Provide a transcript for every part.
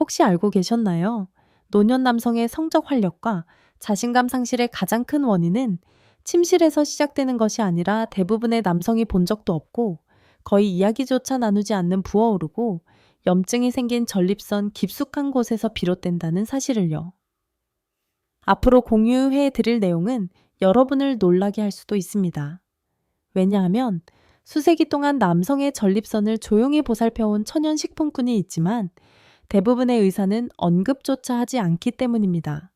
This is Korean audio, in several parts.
혹시 알고 계셨나요? 노년 남성의 성적 활력과 자신감 상실의 가장 큰 원인은 침실에서 시작되는 것이 아니라 대부분의 남성이 본 적도 없고 거의 이야기조차 나누지 않는 부어오르고 염증이 생긴 전립선 깊숙한 곳에서 비롯된다는 사실을요. 앞으로 공유해 드릴 내용은 여러분을 놀라게 할 수도 있습니다. 왜냐하면 수세기 동안 남성의 전립선을 조용히 보살펴온 천연 식품꾼이 있지만 대부분의 의사는 언급조차 하지 않기 때문입니다.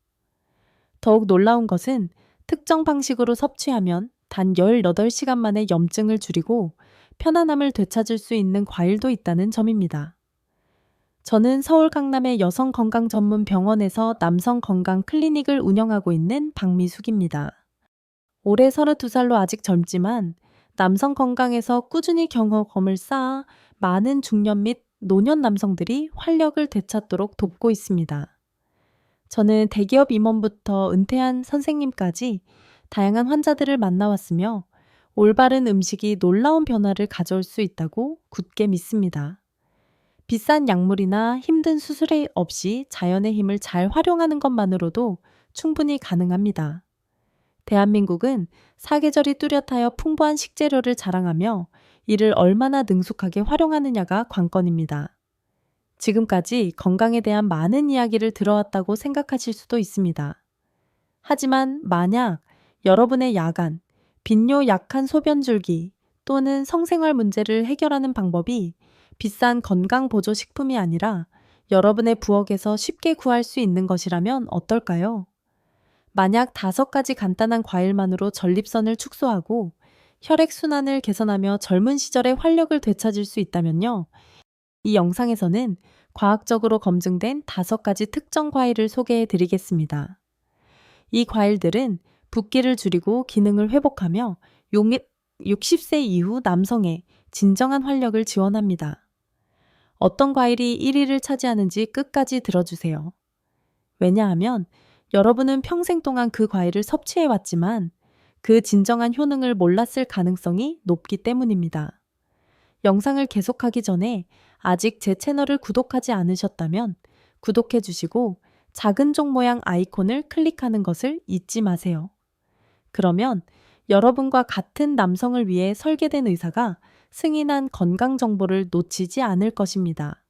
더욱 놀라운 것은 특정 방식으로 섭취하면 단 18시간 만에 염증을 줄이고 편안함을 되찾을 수 있는 과일도 있다는 점입니다. 저는 서울 강남의 여성 건강 전문 병원에서 남성 건강 클리닉을 운영하고 있는 박미숙입니다. 올해 32살로 아직 젊지만 남성 건강에서 꾸준히 경험을 쌓아 많은 중년 및 노년 남성들이 활력을 되찾도록 돕고 있습니다. 저는 대기업 임원부터 은퇴한 선생님까지 다양한 환자들을 만나왔으며 올바른 음식이 놀라운 변화를 가져올 수 있다고 굳게 믿습니다. 비싼 약물이나 힘든 수술이 없이 자연의 힘을 잘 활용하는 것만으로도 충분히 가능합니다. 대한민국은 사계절이 뚜렷하여 풍부한 식재료를 자랑하며 이를 얼마나 능숙하게 활용하느냐가 관건입니다. 지금까지 건강에 대한 많은 이야기를 들어왔다고 생각하실 수도 있습니다. 하지만 만약 여러분의 야간, 빈뇨 약한 소변 줄기 또는 성생활 문제를 해결하는 방법이 비싼 건강 보조 식품이 아니라 여러분의 부엌에서 쉽게 구할 수 있는 것이라면 어떨까요? 만약 다섯 가지 간단한 과일만으로 전립선을 축소하고 혈액순환을 개선하며 젊은 시절의 활력을 되찾을 수 있다면요. 이 영상에서는 과학적으로 검증된 다섯 가지 특정 과일을 소개해 드리겠습니다. 이 과일들은 붓기를 줄이고 기능을 회복하며 60세 이후 남성의 진정한 활력을 지원합니다. 어떤 과일이 1위를 차지하는지 끝까지 들어주세요. 왜냐하면 여러분은 평생 동안 그 과일을 섭취해 왔지만 그 진정한 효능을 몰랐을 가능성이 높기 때문입니다. 영상을 계속하기 전에 아직 제 채널을 구독하지 않으셨다면 구독해 주시고 작은 종 모양 아이콘을 클릭하는 것을 잊지 마세요. 그러면 여러분과 같은 남성을 위해 설계된 의사가 승인한 건강 정보를 놓치지 않을 것입니다.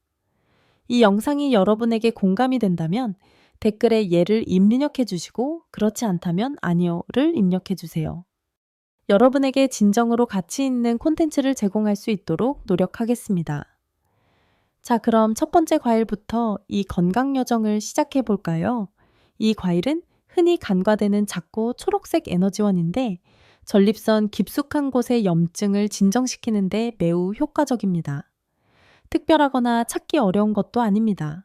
이 영상이 여러분에게 공감이 된다면 댓글에 예를 입력해 주시고 그렇지 않다면 아니요를 입력해 주세요. 여러분에게 진정으로 가치 있는 콘텐츠를 제공할 수 있도록 노력하겠습니다. 자, 그럼 첫 번째 과일부터 이 건강 여정을 시작해 볼까요? 이 과일은 흔히 간과되는 작고 초록색 에너지원인데 전립선 깊숙한 곳의 염증을 진정시키는데 매우 효과적입니다. 특별하거나 찾기 어려운 것도 아닙니다.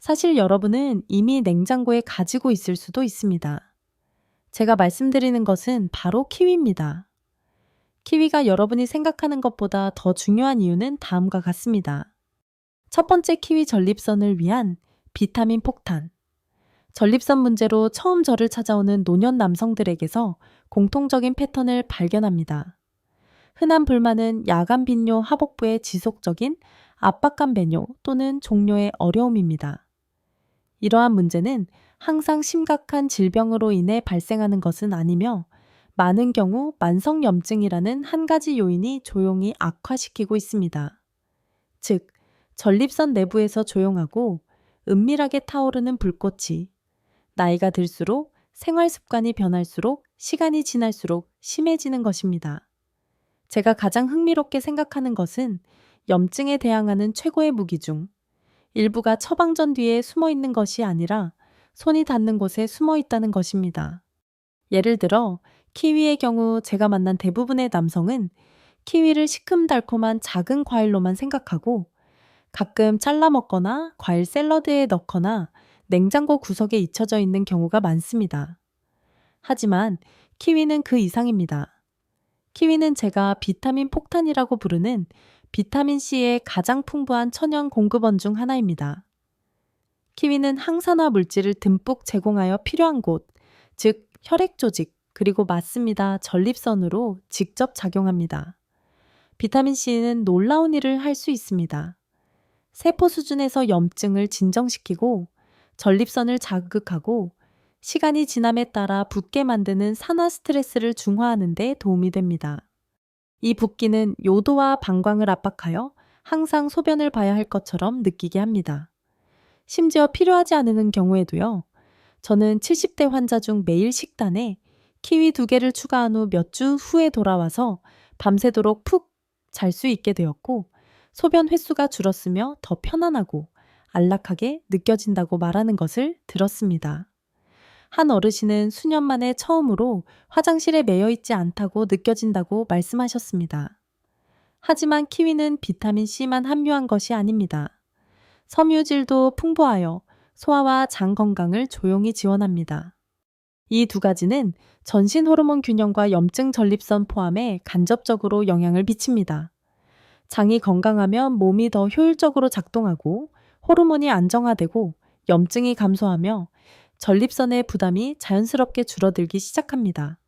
사실 여러분은 이미 냉장고에 가지고 있을 수도 있습니다. 제가 말씀드리는 것은 바로 키위입니다. 키위가 여러분이 생각하는 것보다 더 중요한 이유는 다음과 같습니다. 첫 번째 키위 전립선을 위한 비타민 폭탄. 전립선 문제로 처음 저를 찾아오는 노년 남성들에게서 공통적인 패턴을 발견합니다. 흔한 불만은 야간 빈뇨 하복부의 지속적인 압박감 배뇨 또는 종료의 어려움입니다. 이러한 문제는 항상 심각한 질병으로 인해 발생하는 것은 아니며 많은 경우 만성염증이라는 한 가지 요인이 조용히 악화시키고 있습니다. 즉, 전립선 내부에서 조용하고 은밀하게 타오르는 불꽃이 나이가 들수록 생활 습관이 변할수록 시간이 지날수록 심해지는 것입니다. 제가 가장 흥미롭게 생각하는 것은 염증에 대항하는 최고의 무기 중 일부가 처방전 뒤에 숨어 있는 것이 아니라 손이 닿는 곳에 숨어 있다는 것입니다. 예를 들어, 키위의 경우 제가 만난 대부분의 남성은 키위를 시큼달콤한 작은 과일로만 생각하고 가끔 잘라 먹거나 과일 샐러드에 넣거나 냉장고 구석에 잊혀져 있는 경우가 많습니다. 하지만 키위는 그 이상입니다. 키위는 제가 비타민 폭탄이라고 부르는 비타민C의 가장 풍부한 천연 공급원 중 하나입니다. 키위는 항산화 물질을 듬뿍 제공하여 필요한 곳, 즉 혈액 조직, 그리고 맞습니다. 전립선으로 직접 작용합니다. 비타민C는 놀라운 일을 할 수 있습니다. 세포 수준에서 염증을 진정시키고 전립선을 자극하고 시간이 지남에 따라 붓게 만드는 산화 스트레스를 중화하는 데 도움이 됩니다. 이 붓기는 요도와 방광을 압박하여 항상 소변을 봐야 할 것처럼 느끼게 합니다. 심지어 필요하지 않은 경우에도요. 저는 70대 환자 중 매일 식단에 키위 두 개를 추가한 후 몇 주 후에 돌아와서 밤새도록 푹 잘 수 있게 되었고 소변 횟수가 줄었으며 더 편안하고 안락하게 느껴진다고 말하는 것을 들었습니다. 한 어르신은 수년 만에 처음으로 화장실에 매여 있지 않다고 느껴진다고 말씀하셨습니다. 하지만 키위는 비타민 C만 함유한 것이 아닙니다. 섬유질도 풍부하여 소화와 장 건강을 조용히 지원합니다. 이 두 가지는 전신 호르몬 균형과 염증 전립선 포함에 간접적으로 영향을 미칩니다. 장이 건강하면 몸이 더 효율적으로 작동하고 호르몬이 안정화되고 염증이 감소하며 전립선의 부담이 자연스럽게 줄어들기 시작합니다.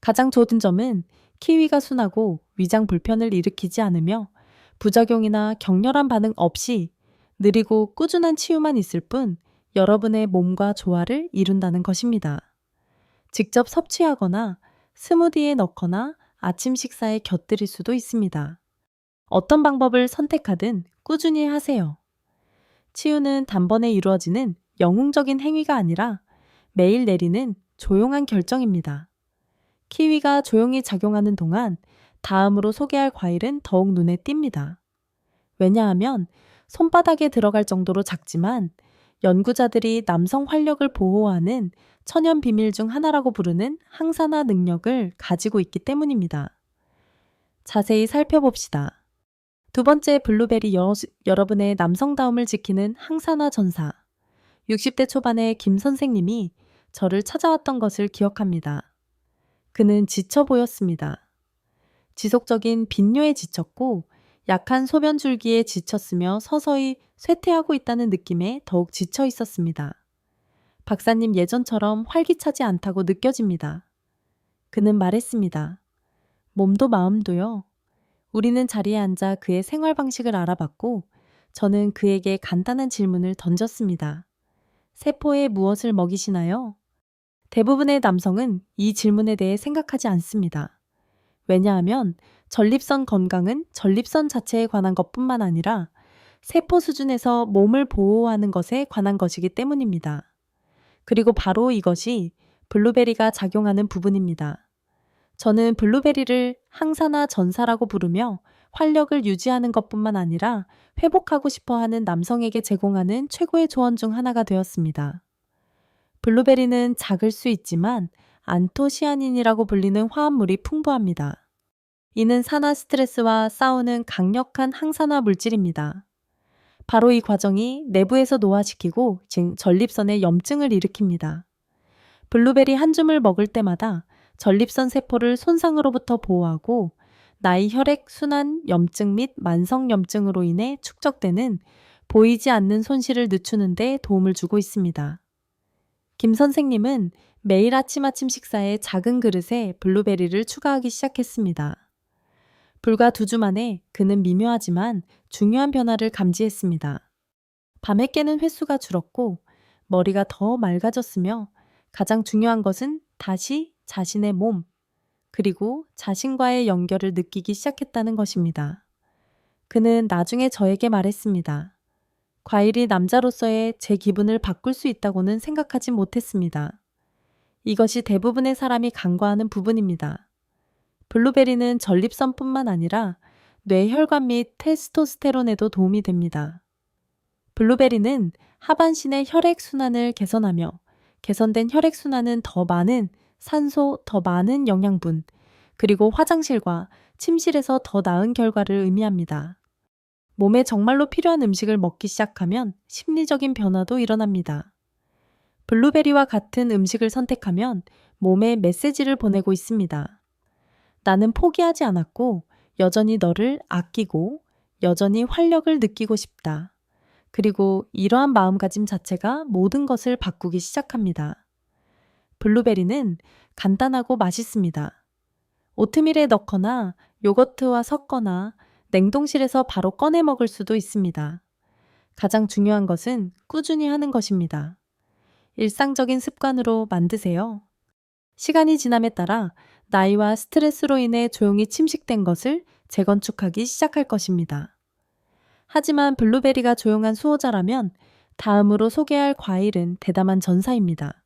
가장 좋은 점은 키위가 순하고 위장 불편을 일으키지 않으며 부작용이나 격렬한 반응 없이 느리고 꾸준한 치유만 있을 뿐 여러분의 몸과 조화를 이룬다는 것입니다. 직접 섭취하거나 스무디에 넣거나 아침 식사에 곁들일 수도 있습니다. 어떤 방법을 선택하든 꾸준히 하세요. 치유는 단번에 이루어지는 영웅적인 행위가 아니라 매일 내리는 조용한 결정입니다. 키위가 조용히 작용하는 동안 다음으로 소개할 과일은 더욱 눈에 띕니다. 왜냐하면 손바닥에 들어갈 정도로 작지만 연구자들이 남성 활력을 보호하는 천연 비밀 중 하나라고 부르는 항산화 능력을 가지고 있기 때문입니다. 자세히 살펴봅시다. 두 번째 블루베리 여, 여러분의 남성다움을 지키는 항산화 전사. 60대 초반의 김 선생님이 저를 찾아왔던 것을 기억합니다. 그는 지쳐 보였습니다. 지속적인 빈뇨에 지쳤고 약한 소변 줄기에 지쳤으며 서서히 쇠퇴하고 있다는 느낌에 더욱 지쳐 있었습니다. 박사님 예전처럼 활기차지 않다고 느껴집니다. 그는 말했습니다. 몸도 마음도요. 우리는 자리에 앉아 그의 생활 방식을 알아봤고 저는 그에게 간단한 질문을 던졌습니다. 세포에 무엇을 먹이시나요? 대부분의 남성은 이 질문에 대해 생각하지 않습니다. 왜냐하면 전립선 건강은 전립선 자체에 관한 것뿐만 아니라 세포 수준에서 몸을 보호하는 것에 관한 것이기 때문입니다. 그리고 바로 이것이 블루베리가 작용하는 부분입니다. 저는 블루베리를 항산화 전사라고 부르며 활력을 유지하는 것뿐만 아니라 회복하고 싶어 하는 남성에게 제공하는 최고의 조언 중 하나가 되었습니다. 블루베리는 작을 수 있지만 안토시아닌이라고 불리는 화합물이 풍부합니다. 이는 산화 스트레스와 싸우는 강력한 항산화 물질입니다. 바로 이 과정이 내부에서 노화시키고 즉 전립선에 염증을 일으킵니다. 블루베리 한 줌을 먹을 때마다 전립선 세포를 손상으로부터 보호하고 나이 혈액 순환 염증 및 만성 염증으로 인해 축적되는 보이지 않는 손실을 늦추는 데 도움을 주고 있습니다. 김 선생님은 매일 아침 아침 식사에 작은 그릇에 블루베리를 추가하기 시작했습니다. 불과 두 주 만에 그는 미묘하지만 중요한 변화를 감지했습니다. 밤에 깨는 횟수가 줄었고 머리가 더 맑아졌으며 가장 중요한 것은 다시 자신의 몸, 그리고 자신과의 연결을 느끼기 시작했다는 것입니다. 그는 나중에 저에게 말했습니다. 과일이 남자로서의 제 기분을 바꿀 수 있다고는 생각하지 못했습니다. 이것이 대부분의 사람이 간과하는 부분입니다. 블루베리는 전립선뿐만 아니라 뇌혈관 및 테스토스테론에도 도움이 됩니다. 블루베리는 하반신의 혈액순환을 개선하며 개선된 혈액순환은 더 많은 산소, 더 많은 영양분, 그리고 화장실과 침실에서 더 나은 결과를 의미합니다. 몸에 정말로 필요한 음식을 먹기 시작하면 심리적인 변화도 일어납니다. 블루베리와 같은 음식을 선택하면 몸에 메시지를 보내고 있습니다. 나는 포기하지 않았고 여전히 너를 아끼고 여전히 활력을 느끼고 싶다. 그리고 이러한 마음가짐 자체가 모든 것을 바꾸기 시작합니다. 블루베리는 간단하고 맛있습니다. 오트밀에 넣거나 요거트와 섞거나 냉동실에서 바로 꺼내 먹을 수도 있습니다. 가장 중요한 것은 꾸준히 하는 것입니다. 일상적인 습관으로 만드세요. 시간이 지남에 따라 나이와 스트레스로 인해 조용히 침식된 것을 재건축하기 시작할 것입니다. 하지만 블루베리가 조용한 수호자라면 다음으로 소개할 과일은 대담한 전사입니다.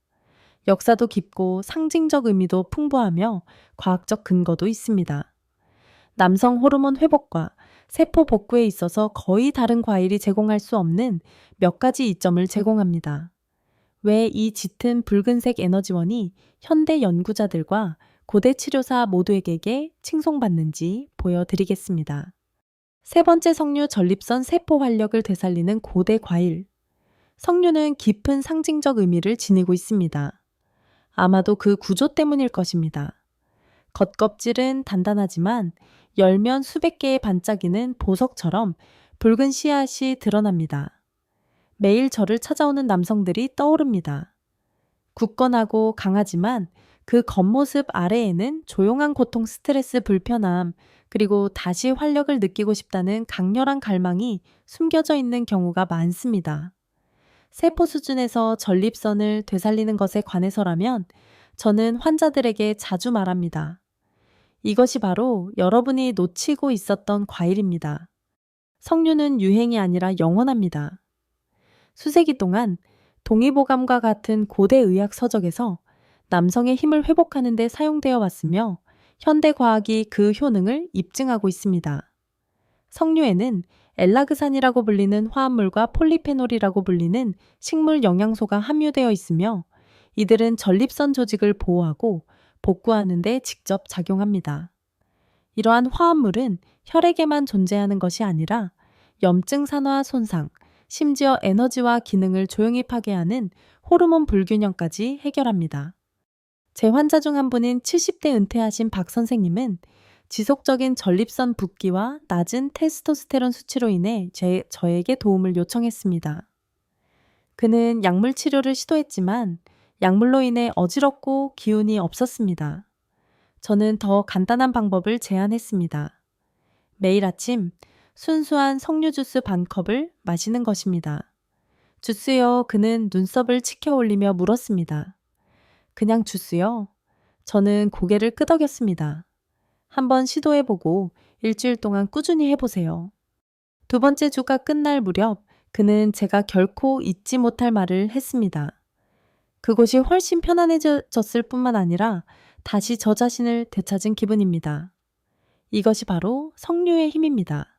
역사도 깊고 상징적 의미도 풍부하며 과학적 근거도 있습니다. 남성 호르몬 회복과 세포 복구에 있어서 거의 다른 과일이 제공할 수 없는 몇 가지 이점을 제공합니다. 왜 이 짙은 붉은색 에너지원이 현대 연구자들과 고대 치료사 모두에게 칭송받는지 보여드리겠습니다. 세 번째 석류 전립선 세포 활력을 되살리는 고대 과일. 석류는 깊은 상징적 의미를 지니고 있습니다. 아마도 그 구조 때문일 것입니다. 겉껍질은 단단하지만 열면 수백 개의 반짝이는 보석처럼 붉은 씨앗이 드러납니다. 매일 저를 찾아오는 남성들이 떠오릅니다. 굳건하고 강하지만 그 겉모습 아래에는 조용한 고통, 스트레스, 불편함, 그리고 다시 활력을 느끼고 싶다는 강렬한 갈망이 숨겨져 있는 경우가 많습니다. 세포 수준에서 전립선을 되살리는 것에 관해서라면 저는 환자들에게 자주 말합니다. 이것이 바로 여러분이 놓치고 있었던 과일입니다. 석류는 유행이 아니라 영원합니다. 수세기 동안 동의보감과 같은 고대 의학 서적에서 남성의 힘을 회복하는 데 사용되어 왔으며 현대 과학이 그 효능을 입증하고 있습니다. 석류에는 엘라그산이라고 불리는 화합물과 폴리페놀이라고 불리는 식물 영양소가 함유되어 있으며 이들은 전립선 조직을 보호하고 복구하는 데 직접 작용합니다. 이러한 화합물은 혈액에만 존재하는 것이 아니라 염증 산화 손상, 심지어 에너지와 기능을 조용히 파괴하는 호르몬 불균형까지 해결합니다. 제 환자 중 한 분인 70대 은퇴하신 박 선생님은 지속적인 전립선 붓기와 낮은 테스토스테론 수치로 인해 제, 저에게 도움을 요청했습니다. 그는 약물 치료를 시도했지만 약물로 인해 어지럽고 기운이 없었습니다. 저는 더 간단한 방법을 제안했습니다. 매일 아침 순수한 석류 주스 반 컵을 마시는 것입니다. 주스요. 그는 눈썹을 치켜 올리며 물었습니다. 그냥 주스요? 저는 고개를 끄덕였습니다. 한번 시도해보고 일주일 동안 꾸준히 해보세요. 두 번째 주가 끝날 무렵 그는 제가 결코 잊지 못할 말을 했습니다. 그곳이 훨씬 편안해졌을 뿐만 아니라 다시 저 자신을 되찾은 기분입니다. 이것이 바로 석류의 힘입니다.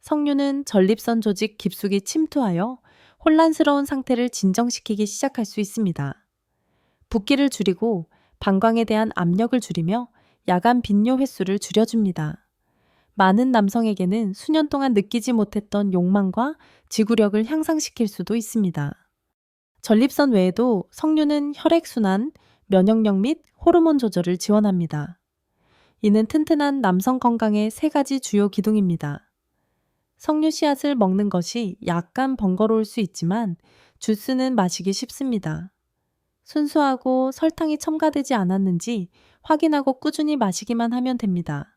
석류는 전립선 조직 깊숙이 침투하여 혼란스러운 상태를 진정시키기 시작할 수 있습니다. 붓기를 줄이고 방광에 대한 압력을 줄이며 야간 빈뇨 횟수를 줄여줍니다. 많은 남성에게는 수년 동안 느끼지 못했던 욕망과 지구력을 향상시킬 수도 있습니다. 전립선 외에도 석류는 혈액순환, 면역력 및 호르몬 조절을 지원합니다. 이는 튼튼한 남성 건강의 세 가지 주요 기둥입니다. 석류 씨앗을 먹는 것이 약간 번거로울 수 있지만 주스는 마시기 쉽습니다. 순수하고 설탕이 첨가되지 않았는지 확인하고 꾸준히 마시기만 하면 됩니다.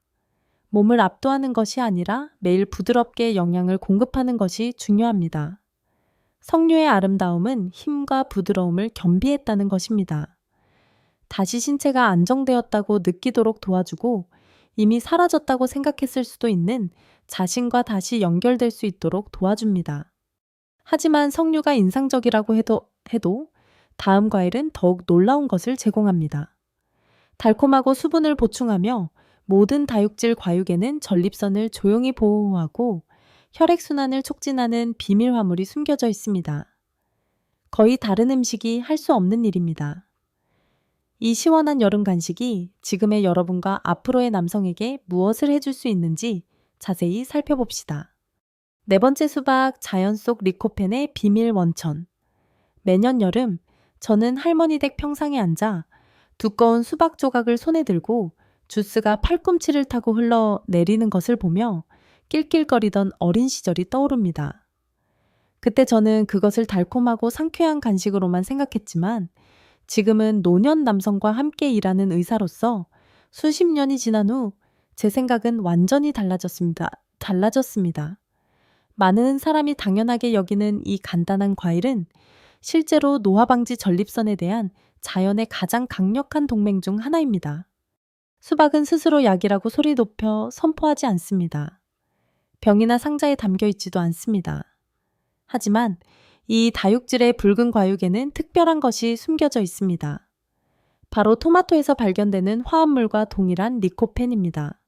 몸을 압도하는 것이 아니라 매일 부드럽게 영양을 공급하는 것이 중요합니다. 석류의 아름다움은 힘과 부드러움을 겸비했다는 것입니다. 다시 신체가 안정되었다고 느끼도록 도와주고 이미 사라졌다고 생각했을 수도 있는 자신과 다시 연결될 수 있도록 도와줍니다. 하지만 석류가 인상적이라고 해도, 해도 다음 과일은 더욱 놀라운 것을 제공합니다. 달콤하고 수분을 보충하며 모든 다육질 과육에는 전립선을 조용히 보호하고 혈액순환을 촉진하는 비밀 화물이 숨겨져 있습니다. 거의 다른 음식이 할 수 없는 일입니다. 이 시원한 여름 간식이 지금의 여러분과 앞으로의 남성에게 무엇을 해줄 수 있는지 자세히 살펴봅시다. 네 번째 수박 자연 속 리코펜의 비밀 원천. 매년 여름 저는 할머니 댁 평상에 앉아 두꺼운 수박 조각을 손에 들고 주스가 팔꿈치를 타고 흘러 내리는 것을 보며 낄낄거리던 어린 시절이 떠오릅니다. 그때 저는 그것을 달콤하고 상쾌한 간식으로만 생각했지만 지금은 노년 남성과 함께 일하는 의사로서 수십 년이 지난 후 제 생각은 완전히 달라졌습니다. 달라졌습니다. 많은 사람이 당연하게 여기는 이 간단한 과일은 실제로 노화방지 전립선에 대한 자연의 가장 강력한 동맹 중 하나입니다. 수박은 스스로 약이라고 소리 높여 선포하지 않습니다. 병이나 상자에 담겨 있지도 않습니다. 하지만 이 다육질의 붉은 과육에는 특별한 것이 숨겨져 있습니다. 바로 토마토에서 발견되는 화합물과 동일한 리코펜입니다.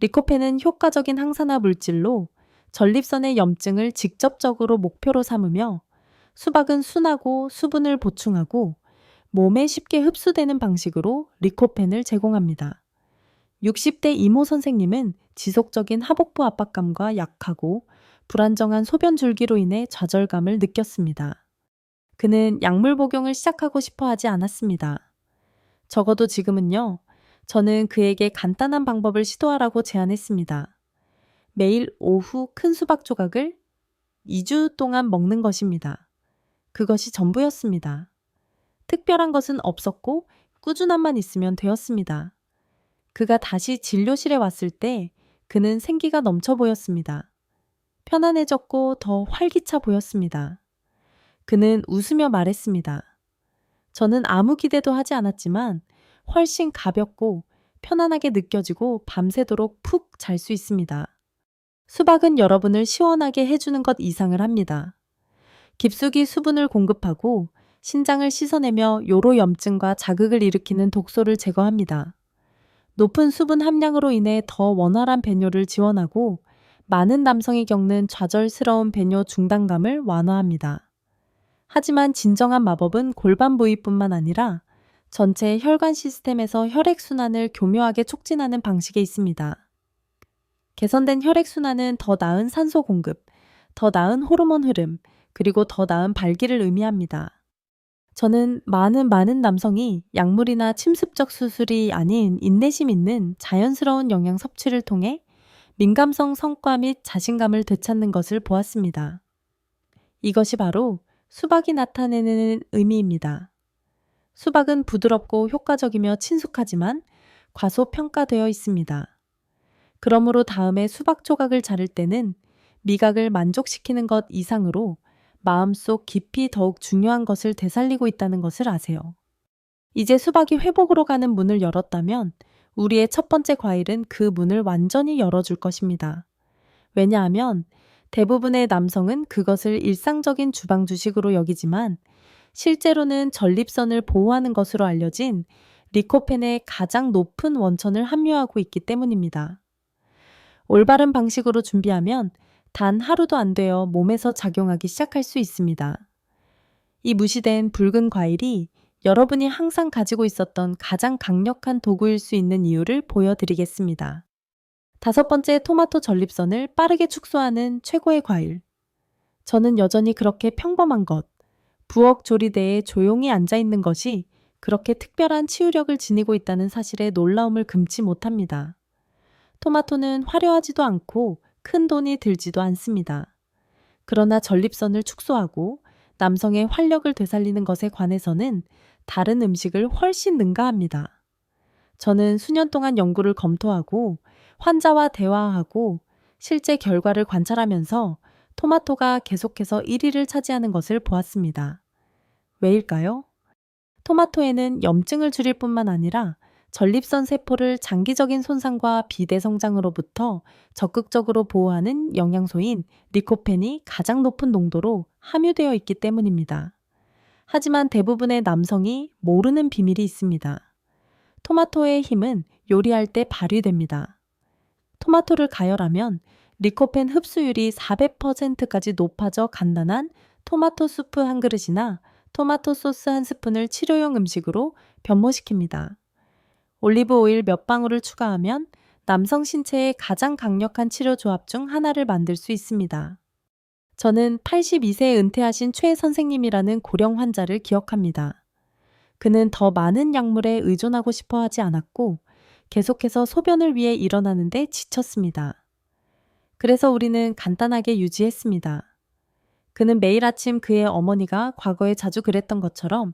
리코펜은 효과적인 항산화 물질로 전립선의 염증을 직접적으로 목표로 삼으며 수박은 순하고 수분을 보충하고 몸에 쉽게 흡수되는 방식으로 리코펜을 제공합니다. 60대 이모 선생님은 지속적인 하복부 압박감과 약하고 불안정한 소변 줄기로 인해 좌절감을 느꼈습니다. 그는 약물 복용을 시작하고 싶어 하지 않았습니다. 적어도 지금은요, 저는 그에게 간단한 방법을 시도하라고 제안했습니다. 매일 오후 큰 수박 조각을 2주 동안 먹는 것입니다. 그것이 전부였습니다. 특별한 것은 없었고 꾸준함만 있으면 되었습니다. 그가 다시 진료실에 왔을 때 그는 생기가 넘쳐 보였습니다. 편안해졌고 더 활기차 보였습니다. 그는 웃으며 말했습니다. 저는 아무 기대도 하지 않았지만 훨씬 가볍고 편안하게 느껴지고 밤새도록 푹 잘 수 있습니다. 수박은 여러분을 시원하게 해주는 것 이상을 합니다. 깊숙이 수분을 공급하고 신장을 씻어내며 요로 염증과 자극을 일으키는 독소를 제거합니다. 높은 수분 함량으로 인해 더 원활한 배뇨를 지원하고 많은 남성이 겪는 좌절스러운 배뇨 중단감을 완화합니다. 하지만 진정한 마법은 골반 부위뿐만 아니라 전체 혈관 시스템에서 혈액순환을 교묘하게 촉진하는 방식에 있습니다. 개선된 혈액순환은 더 나은 산소 공급, 더 나은 호르몬 흐름, 그리고 더 나은 발기를 의미합니다. 저는 많은 많은 남성이 약물이나 침습적 수술이 아닌 인내심 있는 자연스러운 영양 섭취를 통해 민감성 성과 및 자신감을 되찾는 것을 보았습니다. 이것이 바로 수박이 나타내는 의미입니다. 수박은 부드럽고 효과적이며 친숙하지만 과소평가되어 있습니다. 그러므로 다음에 수박 조각을 자를 때는 미각을 만족시키는 것 이상으로 마음속 깊이 더욱 중요한 것을 되살리고 있다는 것을 아세요. 이제 수박이 회복으로 가는 문을 열었다면 우리의 첫 번째 과일은 그 문을 완전히 열어줄 것입니다. 왜냐하면 대부분의 남성은 그것을 일상적인 주방 주식으로 여기지만 실제로는 전립선을 보호하는 것으로 알려진 리코펜의 가장 높은 원천을 함유하고 있기 때문입니다. 올바른 방식으로 준비하면 단 하루도 안 되어 몸에서 작용하기 시작할 수 있습니다. 이 무시된 붉은 과일이 여러분이 항상 가지고 있었던 가장 강력한 도구일 수 있는 이유를 보여드리겠습니다. 다섯 번째 토마토 전립선을 빠르게 축소하는 최고의 과일. 저는 여전히 그렇게 평범한 것, 부엌 조리대에 조용히 앉아 있는 것이 그렇게 특별한 치유력을 지니고 있다는 사실에 놀라움을 금치 못합니다. 토마토는 화려하지도 않고 큰 돈이 들지도 않습니다. 그러나 전립선을 축소하고 남성의 활력을 되살리는 것에 관해서는 다른 음식을 훨씬 능가합니다. 저는 수년 동안 연구를 검토하고 환자와 대화하고 실제 결과를 관찰하면서 토마토가 계속해서 1위를 차지하는 것을 보았습니다. 왜일까요? 토마토에는 염증을 줄일 뿐만 아니라 전립선 세포를 장기적인 손상과 비대 성장으로부터 적극적으로 보호하는 영양소인 리코펜이 가장 높은 농도로 함유되어 있기 때문입니다. 하지만 대부분의 남성이 모르는 비밀이 있습니다. 토마토의 힘은 요리할 때 발휘됩니다. 토마토를 가열하면 리코펜 흡수율이 400%까지 높아져 간단한 토마토 수프 한 그릇이나 토마토 소스 한 스푼을 치료용 음식으로 변모시킵니다. 올리브 오일 몇 방울을 추가하면 남성 신체의 가장 강력한 치료 조합 중 하나를 만들 수 있습니다. 저는 82세에 은퇴하신 최 선생님이라는 고령 환자를 기억합니다. 그는 더 많은 약물에 의존하고 싶어 하지 않았고 계속해서 소변을 위해 일어나는데 지쳤습니다. 그래서 우리는 간단하게 유지했습니다. 그는 매일 아침 그의 어머니가 과거에 자주 그랬던 것처럼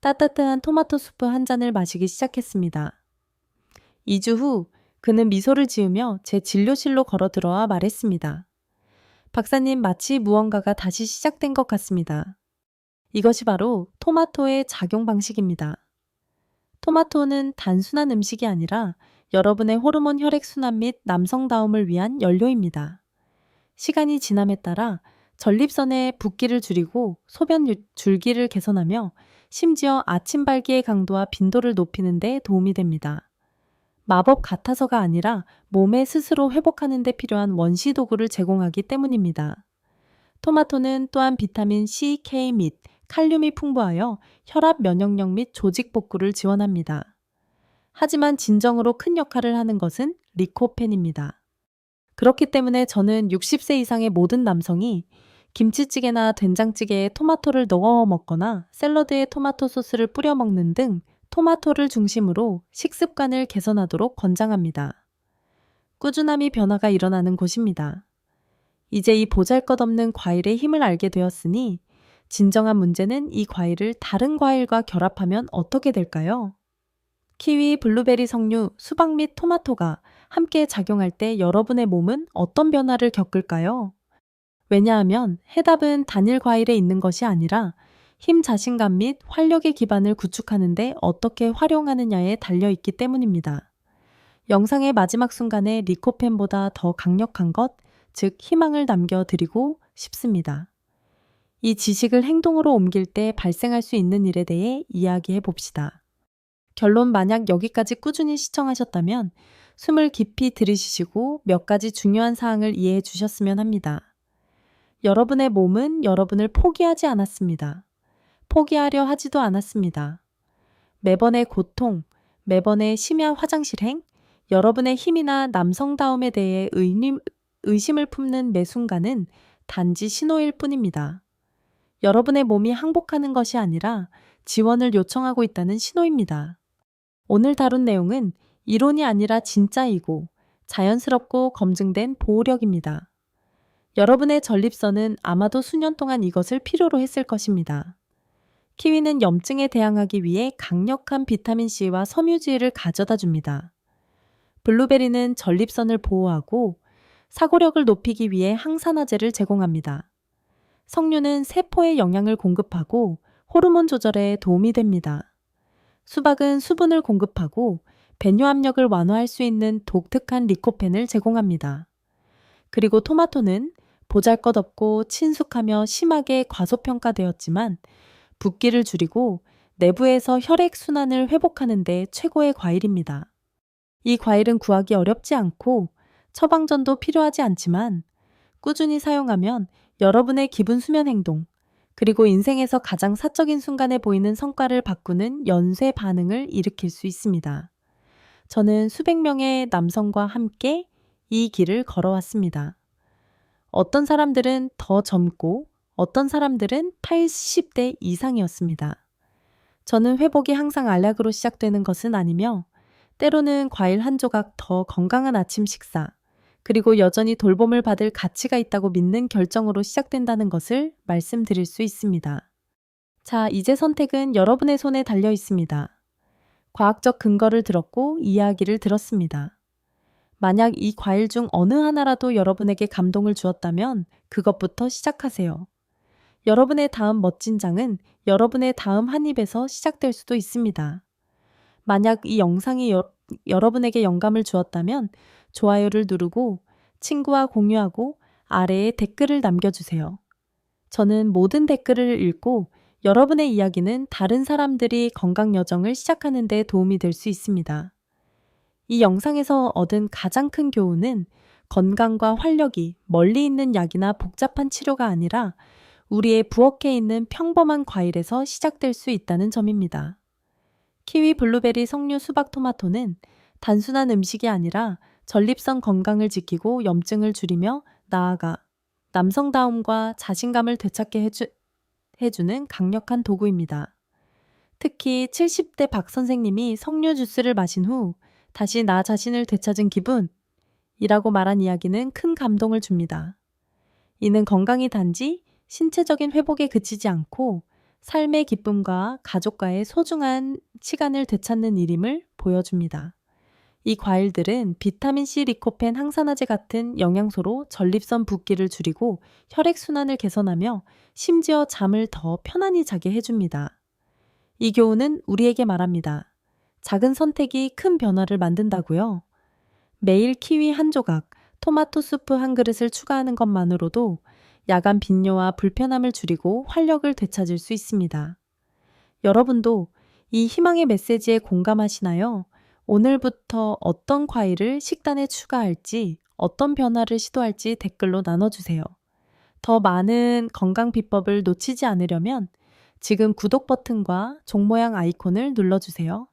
따뜻한 토마토 수프 한 잔을 마시기 시작했습니다. 2주 후 그는 미소를 지으며 제 진료실로 걸어 들어와 말했습니다. 박사님, 마치 무언가가 다시 시작된 것 같습니다. 이것이 바로 토마토의 작용 방식입니다. 토마토는 단순한 음식이 아니라 여러분의 호르몬 혈액순환 및 남성다움을 위한 연료입니다. 시간이 지남에 따라 전립선의 붓기를 줄이고 소변 유- 줄기를 개선하며 심지어 아침 발기의 강도와 빈도를 높이는 데 도움이 됩니다. 마법 같아서가 아니라 몸에 스스로 회복하는 데 필요한 원시 도구를 제공하기 때문입니다. 토마토는 또한 비타민 C, K 및 칼륨이 풍부하여 혈압 면역력 및 조직 복구를 지원합니다. 하지만 진정으로 큰 역할을 하는 것은 리코펜입니다. 그렇기 때문에 저는 60세 이상의 모든 남성이 김치찌개나 된장찌개에 토마토를 넣어 먹거나 샐러드에 토마토 소스를 뿌려 먹는 등 토마토를 중심으로 식습관을 개선하도록 권장합니다. 꾸준함이 변화가 일어나는 곳입니다. 이제 이 보잘 것 없는 과일의 힘을 알게 되었으니 진정한 문제는 이 과일을 다른 과일과 결합하면 어떻게 될까요? 키위, 블루베리 석류, 수박 및 토마토가 함께 작용할 때 여러분의 몸은 어떤 변화를 겪을까요? 왜냐하면 해답은 단일 과일에 있는 것이 아니라 힘 자신감 및 활력의 기반을 구축하는데 어떻게 활용하느냐에 달려 있기 때문입니다. 영상의 마지막 순간에 리코펜보다 더 강력한 것, 즉 희망을 남겨드리고 싶습니다. 이 지식을 행동으로 옮길 때 발생할 수 있는 일에 대해 이야기해 봅시다. 결론 만약 여기까지 꾸준히 시청하셨다면 숨을 깊이 들이쉬시고 몇 가지 중요한 사항을 이해해 주셨으면 합니다. 여러분의 몸은 여러분을 포기하지 않았습니다. 포기하려 하지도 않았습니다. 매번의 고통, 매번의 심야 화장실행, 여러분의 힘이나 남성다움에 대해 의심, 의심을 품는 매 순간은 단지 신호일 뿐입니다. 여러분의 몸이 항복하는 것이 아니라 지원을 요청하고 있다는 신호입니다. 오늘 다룬 내용은 이론이 아니라 진짜이고 자연스럽고 검증된 보호력입니다. 여러분의 전립선은 아마도 수년 동안 이것을 필요로 했을 것입니다. 키위는 염증에 대항하기 위해 강력한 비타민C와 섬유질을 가져다 줍니다. 블루베리는 전립선을 보호하고 사고력을 높이기 위해 항산화제를 제공합니다. 석류는 세포에 영양을 공급하고 호르몬 조절에 도움이 됩니다. 수박은 수분을 공급하고 배뇨 압력을 완화할 수 있는 독특한 리코펜을 제공합니다. 그리고 토마토는 보잘것없고 친숙하며 심하게 과소평가되었지만 붓기를 줄이고 내부에서 혈액 순환을 회복하는 데 최고의 과일입니다. 이 과일은 구하기 어렵지 않고 처방전도 필요하지 않지만 꾸준히 사용하면 여러분의 기분 수면 행동, 그리고 인생에서 가장 사적인 순간에 보이는 성과를 바꾸는 연쇄 반응을 일으킬 수 있습니다. 저는 수백 명의 남성과 함께 이 길을 걸어왔습니다. 어떤 사람들은 더 젊고 어떤 사람들은 80대 이상이었습니다. 저는 회복이 항상 알약으로 시작되는 것은 아니며 때로는 과일 한 조각 더 건강한 아침 식사, 그리고 여전히 돌봄을 받을 가치가 있다고 믿는 결정으로 시작된다는 것을 말씀드릴 수 있습니다. 자, 이제 선택은 여러분의 손에 달려 있습니다. 과학적 근거를 들었고 이야기를 들었습니다. 만약 이 과일 중 어느 하나라도 여러분에게 감동을 주었다면 그것부터 시작하세요. 여러분의 다음 멋진 장은 여러분의 다음 한 입에서 시작될 수도 있습니다. 만약 이 영상이 여, 여러분에게 영감을 주었다면 좋아요를 누르고 친구와 공유하고 아래에 댓글을 남겨주세요. 저는 모든 댓글을 읽고 여러분의 이야기는 다른 사람들이 건강 여정을 시작하는 데 도움이 될 수 있습니다. 이 영상에서 얻은 가장 큰 교훈은 건강과 활력이 멀리 있는 약이나 복잡한 치료가 아니라 우리의 부엌에 있는 평범한 과일에서 시작될 수 있다는 점입니다. 키위, 블루베리, 석류, 수박, 토마토는 단순한 음식이 아니라 전립선 건강을 지키고 염증을 줄이며 나아가 남성다움과 자신감을 되찾게 해주, 해주는 강력한 도구입니다. 특히 70대 박 선생님이 석류 주스를 마신 후 다시 나 자신을 되찾은 기분 이라고 말한 이야기는 큰 감동을 줍니다. 이는 건강이 단지 신체적인 회복에 그치지 않고 삶의 기쁨과 가족과의 소중한 시간을 되찾는 일임을 보여줍니다. 이 과일들은 비타민C 리코펜 항산화제 같은 영양소로 전립선 붓기를 줄이고 혈액순환을 개선하며 심지어 잠을 더 편안히 자게 해줍니다. 이 교훈은 우리에게 말합니다. 작은 선택이 큰 변화를 만든다고요. 매일 키위 한 조각, 토마토 수프 한 그릇을 추가하는 것만으로도 야간 빈뇨와 불편함을 줄이고 활력을 되찾을 수 있습니다. 여러분도 이 희망의 메시지에 공감하시나요? 오늘부터 어떤 과일을 식단에 추가할지, 어떤 변화를 시도할지 댓글로 나눠주세요. 더 많은 건강 비법을 놓치지 않으려면 지금 구독 버튼과 종 모양 아이콘을 눌러주세요.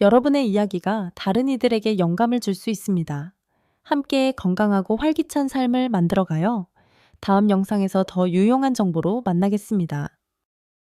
여러분의 이야기가 다른 이들에게 영감을 줄 수 있습니다. 함께 건강하고 활기찬 삶을 만들어가요. 다음 영상에서 더 유용한 정보로 만나겠습니다.